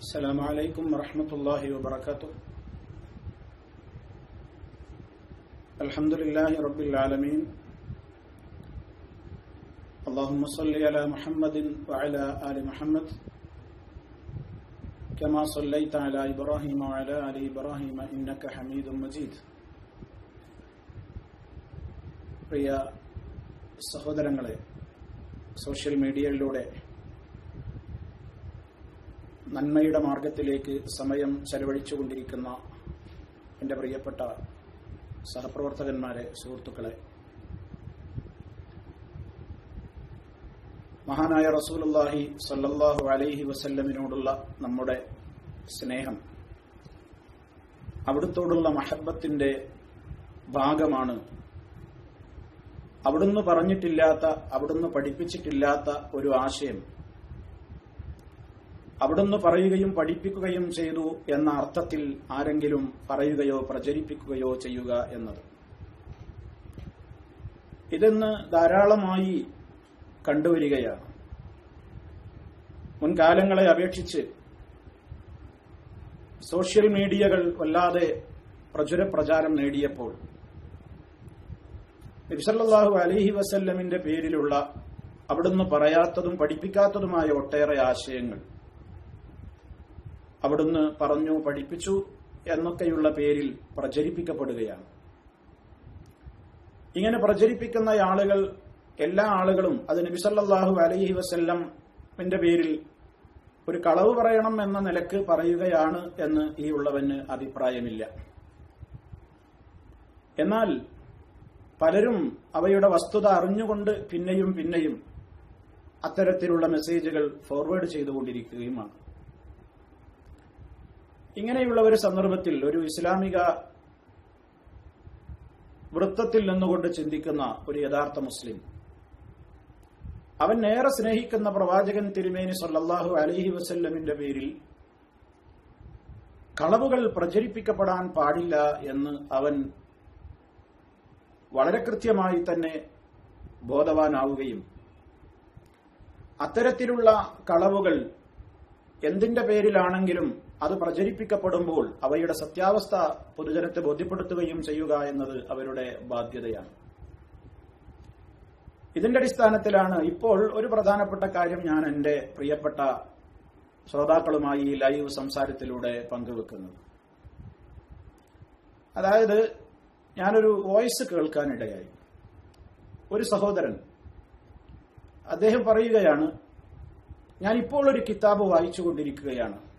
السلام عليكم ورحمة الله وبركاته الحمد لله رب العالمين اللهم صل على محمد وعلى آل محمد كما صليت على إبراهيم وعلى آل إبراهيم إنك حميد مجيد പ്രിയ സഹോദരങ്ങളെ സോഷ്യൽ മീഡിയയിലൂടെ നന്മയുടെ മാർഗത്തിലേക്ക് സമയം ചെലവഴിച്ചുകൊണ്ടിരിക്കുന്ന എന്റെ പ്രിയപ്പെട്ട സഹപ്രവർത്തകന്മാരെ സുഹൃത്തുക്കളെ. മഹാനായ റസൂലുല്ലാഹി സല്ലല്ലാഹു അലൈഹി വസല്ലമിനോടുള്ള നമ്മുടെ സ്നേഹം അവിടുത്തോടുള്ള മഹബത്തിന്റെ ഭാഗമാണ്. അവിടുന്ന് പറഞ്ഞിട്ടില്ലാത്ത അവിടുന്ന് പഠിപ്പിച്ചിട്ടില്ലാത്ത ഒരു ആശയം. അവിടുന്ന് പറയുകയും പഠിപ്പിക്കുകയും ചെയ്തു എന്ന അർത്ഥത്തിൽ ആരെങ്കിലും പറയുകയോ പ്രചരിപ്പിക്കുകയോ ചെയ്യുക എന്നത്. ഇതെന്ന് ധാരാളമായി കണ്ടുവരികയാണ്. മുൻകാലങ്ങളെ അപേക്ഷിച്ച് സോഷ്യൽ മീഡിയകൾ വല്ലാതെ പ്രചുര പ്രചാരം നേടിയപ്പോൾ നബിസല്ലാഹു അലഹി വസല്ലമിന്റെ പേരിലുള്ള അവിടുന്ന് പറയാത്തതും പഠിപ്പിക്കാത്തതുമായ ഒട്ടേറെ ആശയങ്ങൾ അവിടുന്ന് പറഞ്ഞു പഠിപ്പിച്ചു എന്നൊക്കെയുള്ള പേരിൽ പ്രചരിപ്പിക്കപ്പെടുകയാണ്. ഇങ്ങനെ പ്രചരിപ്പിക്കുന്ന ആളുകൾ എല്ലാ ആളുകളും അത് നബിസല്ലാഹു അലൈഹി വസല്ലമിന്റെ പേരിൽ ഒരു കളവ് പറയണം എന്ന നിലയ്ക്ക് പറയുകയാണ് എന്ന് ഈ ഉള്ളവന് അഭിപ്രായമില്ല. എന്നാൽ പലരും അവയുടെ വസ്തുത അറിഞ്ഞുകൊണ്ട് പിന്നെയും പിന്നെയും അത്തരത്തിലുള്ള മെസ്സേജുകൾ ഫോർവേഡ് ചെയ്തുകൊണ്ടിരിക്കുകയുമാണ്. ഇങ്ങനെയുള്ള ഒരു സന്ദർഭത്തിൽ ഒരു ഇസ്ലാമിക വൃത്തത്തിൽ നിന്നുകൊണ്ട് ചിന്തിക്കുന്ന ഒരു യഥാർത്ഥ മുസ്ലിം. അവൻ ഏറെ സ്നേഹിക്കുന്ന പ്രവാചകൻ തിരുമേനി സല്ലാഹു അലഹി വസല്ലമിന്റെ പേരിൽ കളവുകൾ പ്രചരിപ്പിക്കപ്പെടാൻ പാടില്ല എന്ന് അവൻ വളരെ കൃത്യമായി തന്നെ ബോധവാനാവുകയും അത്തരത്തിലുള്ള കളവുകൾ എന്തിന്റെ പേരിലാണെങ്കിലും അത് പ്രചരിപ്പിക്കപ്പെടുമ്പോൾ അവയുടെ സത്യാവസ്ഥ പൊതുജനത്തെ ബോധ്യപ്പെടുത്തുകയും ചെയ്യുക എന്നത് അവരുടെ ബാധ്യതയാണ്. ഇതിന്റെ അടിസ്ഥാനത്തിലാണ് ഇപ്പോൾ ഒരു പ്രധാനപ്പെട്ട കാര്യം ഞാൻ എന്റെ പ്രിയപ്പെട്ട ശ്രോതാക്കളുമായി ലൈവ് സംസാരത്തിലൂടെ പങ്കുവെക്കുന്നത്. അതായത് ഞാനൊരു വോയിസ് കേൾക്കാനിടയായി. ഒരു സഹോദരൻ അദ്ദേഹം പറയുകയാണ് ഞാൻ ഇപ്പോൾ ഒരു കിതാബ് വായിച്ചുകൊണ്ടിരിക്കുകയാണ്.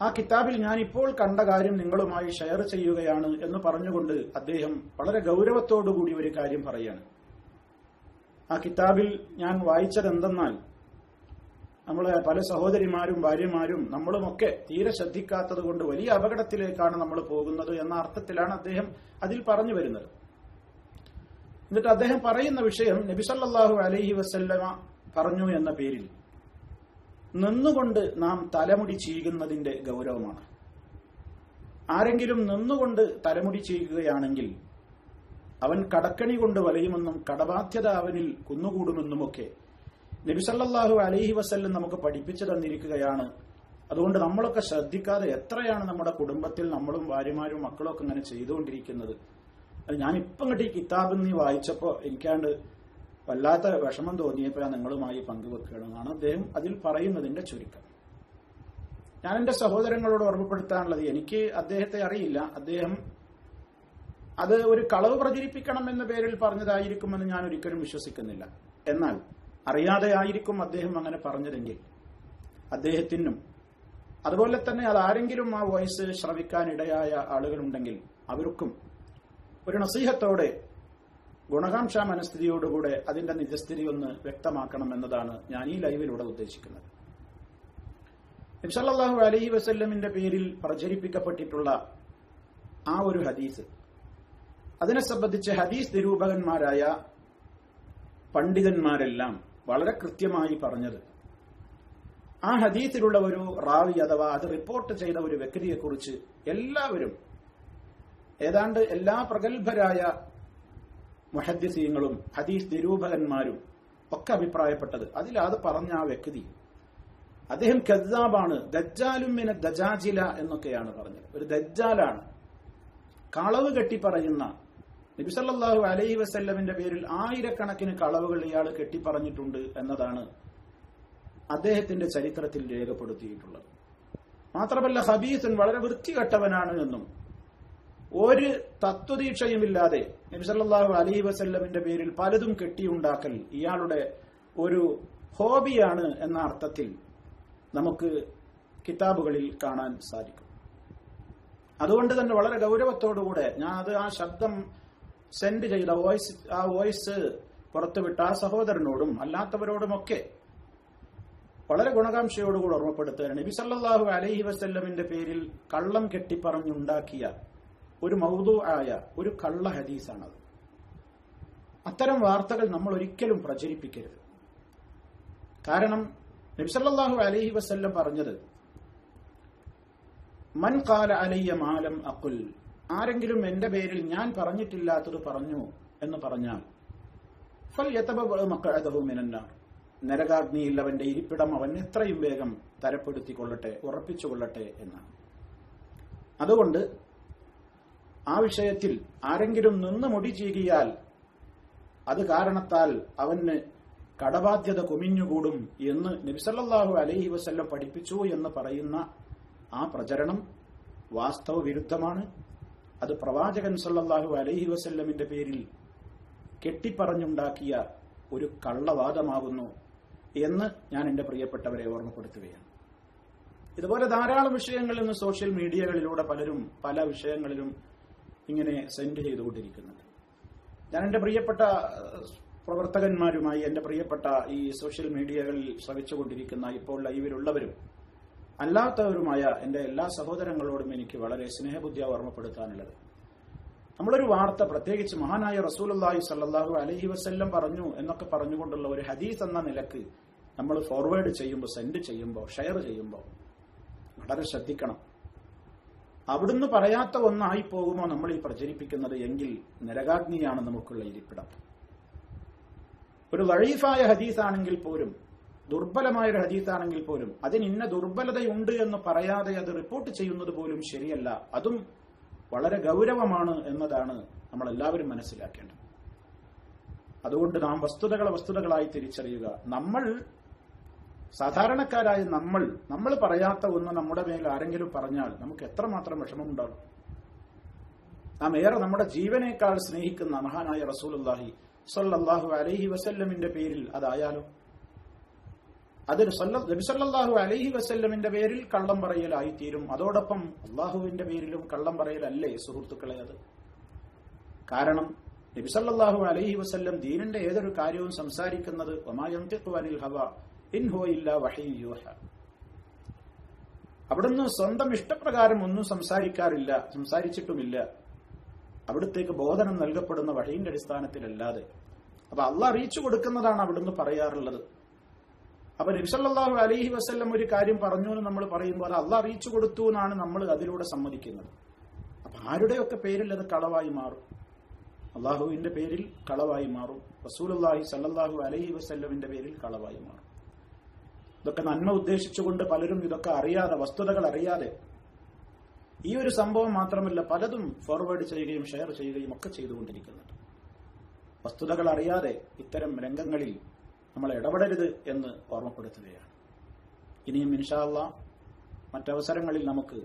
ആ കിതാബിൽ ഞാൻ ഇപ്പോൾ കണ്ട കാര്യം നിങ്ങളുമായി ഷെയർ ചെയ്യുകയാണ് എന്ന് പറഞ്ഞുകൊണ്ട് അദ്ദേഹം വളരെ ഗൗരവത്തോടുകൂടി ഒരു കാര്യം പറയാണ്. ആ കിതാബിൽ ഞാൻ വായിച്ചത് എന്തെന്നാൽ നമ്മളെ പല സഹോദരിമാരും ഭാര്യമാരും നമ്മളുമൊക്കെ തീരെ ശ്രദ്ധിക്കാത്തത് കൊണ്ട് വലിയ അപകടത്തിലേക്കാണ് നമ്മൾ പോകുന്നത് എന്ന അർത്ഥത്തിലാണ് അദ്ദേഹം അതിൽ പറഞ്ഞു വരുന്നത്. എന്നിട്ട് അദ്ദേഹം പറയുന്ന വിഷയം നബിസല്ലാഹു അലൈഹി വസല്ലമ പറഞ്ഞു എന്ന പേരിൽ. നിന്നുകൊണ്ട് നാം തലമുടി ചെയ്യുന്നതിന്റെ ഗൗരവമാണ്. ആരെങ്കിലും നിന്നുകൊണ്ട് തലമുടി ചെയ്യുകയാണെങ്കിൽ അവൻ കടക്കണി കൊണ്ട് വലയുമെന്നും കടബാധ്യത അവനിൽ കുന്നുകൂടുമെന്നുമൊക്കെ നബിസല്ലാഹു അലൈഹി വസല്ലം നമുക്ക് പഠിപ്പിച്ചു തന്നിരിക്കുകയാണ്. അതുകൊണ്ട് നമ്മളൊക്കെ ശ്രദ്ധിക്കാതെ എത്രയാണ് നമ്മുടെ കുടുംബത്തിൽ നമ്മളും ഭാര്യമാരും മക്കളും ഒക്കെ ഇങ്ങനെ ചെയ്തുകൊണ്ടിരിക്കുന്നത്? അത് ഞാൻ ഇപ്പം കിട്ടി കിതാബ് നീ വായിച്ചപ്പോൾ എനിക്കാണ്ട് വല്ലാത്ത വിഷമം തോന്നിയപ്പോൾ ഞാൻ നിങ്ങളുമായി പങ്കുവെക്കണമെന്നാണ് അദ്ദേഹം അതിൽ പറയുന്നതിന്റെ ചുരുക്കം. ഞാൻ എന്റെ സഹോദരങ്ങളോട് ഓർമ്മപ്പെടുത്താനുള്ളത് എനിക്ക് അദ്ദേഹത്തെ അറിയില്ല. അദ്ദേഹം അത് ഒരു കളവ് പ്രചരിപ്പിക്കണം എന്ന പേരിൽ പറഞ്ഞതായിരിക്കുമെന്ന് ഞാൻ ഒരിക്കലും വിശ്വസിക്കുന്നില്ല. എന്നാൽ അറിയാതെ ആയിരിക്കും അദ്ദേഹം അങ്ങനെ പറഞ്ഞതെങ്കിൽ അദ്ദേഹത്തിനും അതുപോലെ തന്നെ അത് ആരെങ്കിലും ആ വോയിസ് ശ്രവിക്കാനിടയായ ആളുകളുണ്ടെങ്കിൽ അവർക്കും ഒരു നസീഹത്തോടെ ഗുണകാംക്ഷ മനസ്ഥിതിയോടുകൂടെ അതിന്റെ നിജസ്ഥിതി ഒന്ന് വ്യക്തമാക്കണം എന്നതാണ് ഞാൻ ഈ ലൈവിലൂടെ ഉദ്ദേശിക്കുന്നത്. ഇൻഷല്ലാഹു അലഹി വസല്ലമിന്റെ പേരിൽ പ്രചരിപ്പിക്കപ്പെട്ടിട്ടുള്ള ആ ഒരു ഹദീസ് അതിനെ സംബന്ധിച്ച് ഹദീസ് നിരൂപകന്മാരായ പണ്ഡിതന്മാരെല്ലാം വളരെ കൃത്യമായി പറഞ്ഞത്. ആ ഹദീസിലുള്ള ഒരു റാവി അഥവാ അത് റിപ്പോർട്ട് ചെയ്ത ഒരു വ്യക്തിയെക്കുറിച്ച് എല്ലാവരും ഏതാണ്ട് എല്ലാ പ്രഗത്ഭരായ മുഹദ്ദിസീങ്ങളും ഹദീസ് നിരൂപകന്മാരും ഒക്കെ അഭിപ്രായപ്പെട്ടത്. അതിൽ അത് പറഞ്ഞ ആ വ്യക്തി അദ്ദേഹം കദ്ദാബാണ് ദജ്ജാലും മിന ദജാജില എന്നൊക്കെയാണ് പറഞ്ഞത്. ഒരു ദജ്ജാലാണ്. കളവ് കെട്ടി പറയുന്ന നബിസല്ലാഹു അലൈഹി വസല്ലമിന്റെ പേരിൽ ആയിരക്കണക്കിന് കളവുകൾ ഇയാൾ കെട്ടിപ്പറഞ്ഞിട്ടുണ്ട് എന്നതാണ് അദ്ദേഹത്തിന്റെ ചരിത്രത്തിൽ രേഖപ്പെടുത്തിയിട്ടുള്ളത്. മാത്രമല്ല ഹബീസൻ വളരെ വൃത്തികെട്ടവനാണ് എന്നും ഒരു തത്വദീക്ഷയുമില്ലാതെ നബിസല്ലാഹു അലഹി വസല്ലമിന്റെ പേരിൽ പലതും കെട്ടിയുണ്ടാക്കൽ ഇയാളുടെ ഒരു ഹോബിയാണ് എന്ന അർത്ഥത്തിൽ നമുക്ക് കിതാബുകളിൽ കാണാൻ സാധിക്കും. അതുകൊണ്ട് തന്നെ വളരെ ഗൗരവത്തോടുകൂടെ ഞാൻ അത് ആ ശബ്ദം സെൻഡ് ചെയ്ത വോയിസ് ആ വോയിസ് പുറത്തുവിട്ട ആ സഹോദരനോടും അല്ലാത്തവരോടുമൊക്കെ വളരെ ഗുണകാംക്ഷയോടുകൂടി ഓർമ്മപ്പെടുത്തുകയാണ്. നബി സല്ലല്ലാഹു അലൈഹി വസ്ല്ലമിന്റെ പേരിൽ കള്ളം കെട്ടിപ്പറഞ്ഞുണ്ടാക്കിയ ഒരു മൗതു ആയ ഒരു കള്ള ഹദീസാണത്. അത്തരം വാർത്തകൾ നമ്മൾ ഒരിക്കലും പ്രചരിപ്പിക്കരുത്. കാരണം നബി അലഹി വസ്ല്ലം പറഞ്ഞത് മൻ കാല അലയ്യ മാലം അക്കുൽ ആരെങ്കിലും എന്റെ പേരിൽ ഞാൻ പറഞ്ഞിട്ടില്ലാത്തത് പറഞ്ഞു എന്ന് പറഞ്ഞാൽ ഫൽ യതബമിനാർ നരകാഗ്നിയിൽ അവന്റെ ഇരിപ്പിടം അവൻ എത്രയും വേഗം തരപ്പെടുത്തിക്കൊള്ളട്ടെ ഉറപ്പിച്ചുകൊള്ളട്ടെ എന്നാണ്. അതുകൊണ്ട് ആ വിഷയത്തിൽ ആരെങ്കിലും നിന്ന് മുടി ചീകിയാൽ അത് കാരണത്താൽ അവന് കടബാധ്യത കുമിഞ്ഞുകൂടും എന്ന് നബിസല്ലാഹു അലൈഹി വസല്ലം പഠിപ്പിച്ചു എന്ന് പറയുന്ന ആ പ്രചരണം വാസ്തവ വിരുദ്ധമാണ്. അത് പ്രവാചകൻ സല്ലാഹു അലൈഹി വസല്ലമിന്റെ പേരിൽ കെട്ടിപ്പറഞ്ഞുണ്ടാക്കിയ ഒരു കള്ളവാദമാകുന്നു എന്ന് ഞാൻ എന്റെ പ്രിയപ്പെട്ടവരെ ഓർമ്മപ്പെടുത്തുകയാണ്. ഇതുപോലെ ധാരാളം വിഷയങ്ങളിൽ നിന്ന് സോഷ്യൽ മീഡിയകളിലൂടെ പലരും പല വിഷയങ്ങളിലും ഇങ്ങനെ സെൻഡ് ചെയ്തുകൊണ്ടിരിക്കുന്നത്. ഞാൻ എന്റെ പ്രിയപ്പെട്ട പ്രവർത്തകന്മാരുമായി എന്റെ പ്രിയപ്പെട്ട ഈ സോഷ്യൽ മീഡിയകളിൽ ശ്രമിച്ചുകൊണ്ടിരിക്കുന്ന ഇപ്പോൾ ലൈവിലുള്ളവരും അല്ലാത്തവരുമായ എന്റെ എല്ലാ സഹോദരങ്ങളോടും എനിക്ക് വളരെ സ്നേഹബുദ്ധി ഓർമ്മപ്പെടുത്താനുള്ളത്. നമ്മളൊരു വാർത്ത പ്രത്യേകിച്ച് മഹാനായ റസൂലുള്ളാഹി സല്ലാഹു അലഹി വസ്ല്ലം പറഞ്ഞു എന്നൊക്കെ പറഞ്ഞുകൊണ്ടുള്ള ഒരു ഹദീസ് എന്ന നിലയ്ക്ക് നമ്മൾ ഫോർവേഡ് ചെയ്യുമ്പോൾ സെൻഡ് ചെയ്യുമ്പോൾ ഷെയർ ചെയ്യുമ്പോൾ വളരെ ശ്രദ്ധിക്കണം. അവിടുന്ന് പറയാത്ത ഒന്നായി പോകുമോ നമ്മൾ ഈ പ്രചരിപ്പിക്കുന്നത് എങ്കിൽ നരകാഗ്നിയാണ് നമുക്കുള്ള ഇരിപ്പിടം. ഒരു വഴീഫായ ഹദീസാണെങ്കിൽ പോലും ദുർബലമായ ഒരു ഹദീസാണെങ്കിൽ പോലും അതിന് ഇന്ന ദുർബലതയുണ്ട് എന്ന് പറയാതെ അത് റിപ്പോർട്ട് ചെയ്യുന്നത് പോലും ശരിയല്ല. അതും വളരെ ഗൗരവമാണ് എന്നതാണ് നമ്മൾ എല്ലാവരും മനസ്സിലാക്കേണ്ടത്. അതുകൊണ്ട് നാം വസ്തുതകളെ വസ്തുതകളായി തിരിച്ചറിയുക. നമ്മൾ സാധാരണക്കാരായ നമ്മൾ നമ്മൾ പറയാത്ത ഒന്ന് നമ്മുടെ മേൽ ആരെങ്കിലും പറഞ്ഞാൽ നമുക്ക് എത്രമാത്രം വിഷമമുണ്ടാകും. നാം ഏറെ നമ്മുടെ ജീവനേക്കാൾ സ്നേഹിക്കുന്ന മഹാനായ റസൂലുള്ളാഹി സല്ലാഹു അലൈഹി വസല്ലമിന്റെ പേരിൽ അതായാലോ? അതിന് നബിസല്ലാഹു അലൈഹി വസല്ലമിന്റെ പേരിൽ കള്ളം പറയലായി തീരും അതോടൊപ്പം അള്ളാഹുവിന്റെ പേരിലും കള്ളം പറയലല്ലേ സുഹൃത്തുക്കളെ അത്? കാരണം നബിസല്ലാഹു അലൈഹി വസല്ലം ദീനിന്റെ ഏതൊരു കാര്യവും സംസാരിക്കുന്നത് ഒമായന്തിഖുവനിൽ ഹവ അവിടുന്ന് സ്വന്തം ഇഷ്ടപ്രകാരം ഒന്നും സംസാരിക്കാറില്ല സംസാരിച്ചിട്ടുമില്ല. അവിടത്തേക്ക് ബോധനം നൽകപ്പെടുന്ന വഴിയുടെ അടിസ്ഥാനത്തിലല്ലാതെ. അപ്പൊ അല്ല അറിയിച്ചു കൊടുക്കുന്നതാണ് അവിടുന്ന് പറയാറുള്ളത്. അപ്പൊ നബ്സല്ലാഹു അലൈഹി വസ്ല്ലം ഒരു കാര്യം പറഞ്ഞു എന്ന് നമ്മൾ പറയുമ്പോൾ അള്ളാഹ് അറിയിച്ചു കൊടുത്തു എന്നാണ് നമ്മൾ അതിലൂടെ സമ്മതിക്കുന്നത്. അപ്പൊ ആരുടെയൊക്കെ പേരിൽ അത് കളവായി മാറും? അള്ളാഹുവിന്റെ പേരിൽ കളവായി മാറും. റസൂലുള്ളാഹി സല്ലാഹു അലഹി വസ്ല്ലമിന്റെ പേരിൽ കളവായി മാറും. ഇതൊക്കെ നന്മ ഉദ്ദേശിച്ചുകൊണ്ട് പലരും ഇതൊക്കെ അറിയാതെ വസ്തുതകൾ അറിയാതെ ഈ ഒരു സംഭവം മാത്രമല്ല പലതും ഫോർവേഡ് ചെയ്യുകയും ഷെയർ ചെയ്യുകയും ഒക്കെ ചെയ്തുകൊണ്ടിരിക്കുന്നുണ്ട് വസ്തുതകൾ അറിയാതെ ഇത്തരം രംഗങ്ങളിൽ നമ്മൾ ഇടപെടരുത് എന്ന് ഓർമ്മപ്പെടുത്തുകയാണ്. ഇനിയും ഇൻഷാല്ല മറ്റവസരങ്ങളിൽ നമുക്ക്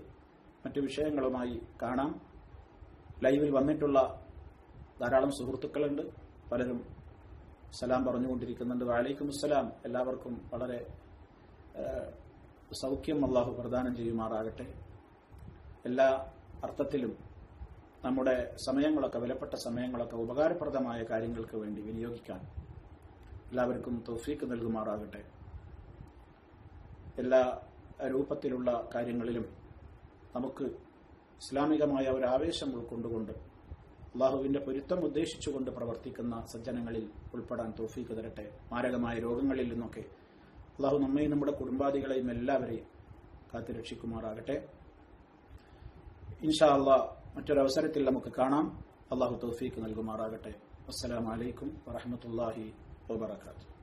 മറ്റു വിഷയങ്ങളുമായി കാണാം. ലൈവിൽ വന്നിട്ടുള്ള ധാരാളം സുഹൃത്തുക്കളുണ്ട്. പലരും സലാം പറഞ്ഞുകൊണ്ടിരിക്കുന്നുണ്ട്. വാലേക്കും അസ്സലാം എല്ലാവർക്കും വളരെ സൗഖ്യം അള്ളാഹു പ്രദാനം ചെയ്യുമാറാകട്ടെ. എല്ലാ അർത്ഥത്തിലും നമ്മുടെ സമയങ്ങളൊക്കെ വിലപ്പെട്ട സമയങ്ങളൊക്കെ ഉപകാരപ്രദമായ കാര്യങ്ങൾക്ക് വേണ്ടി വിനിയോഗിക്കാൻ എല്ലാവർക്കും തൗഫീക്ക് നൽകുമാറാകട്ടെ. എല്ലാ രൂപത്തിലുള്ള കാര്യങ്ങളിലും നമുക്ക് ഇസ്ലാമികമായ ഒരു ആവേശം ഉൾക്കൊണ്ടുകൊണ്ട് അള്ളാഹുവിന്റെ പൊരുത്തം ഉദ്ദേശിച്ചുകൊണ്ട് പ്രവർത്തിക്കുന്ന സജ്ജനങ്ങളിൽ ഉൾപ്പെടാൻ തോഫീക്ക് തരട്ടെ. മാരകമായ രോഗങ്ങളിൽ നിന്നൊക്കെ അള്ളാഹു നമ്മയും നമ്മുടെ കുടുംബാദികളെയും എല്ലാവരെയും കാത്തുരക്ഷിക്കുമാറാകട്ടെ ഇൻഷാ അള്ളാഹ് മറ്റൊരവസരത്തിൽ നമുക്ക് കാണാം. അള്ളാഹു തൗഫീക്ക് നൽകുമാറാകട്ടെ. അസ്സലാമലൈക്കും വറഹമത്തല്ലാഹി വബർക്കാത്തു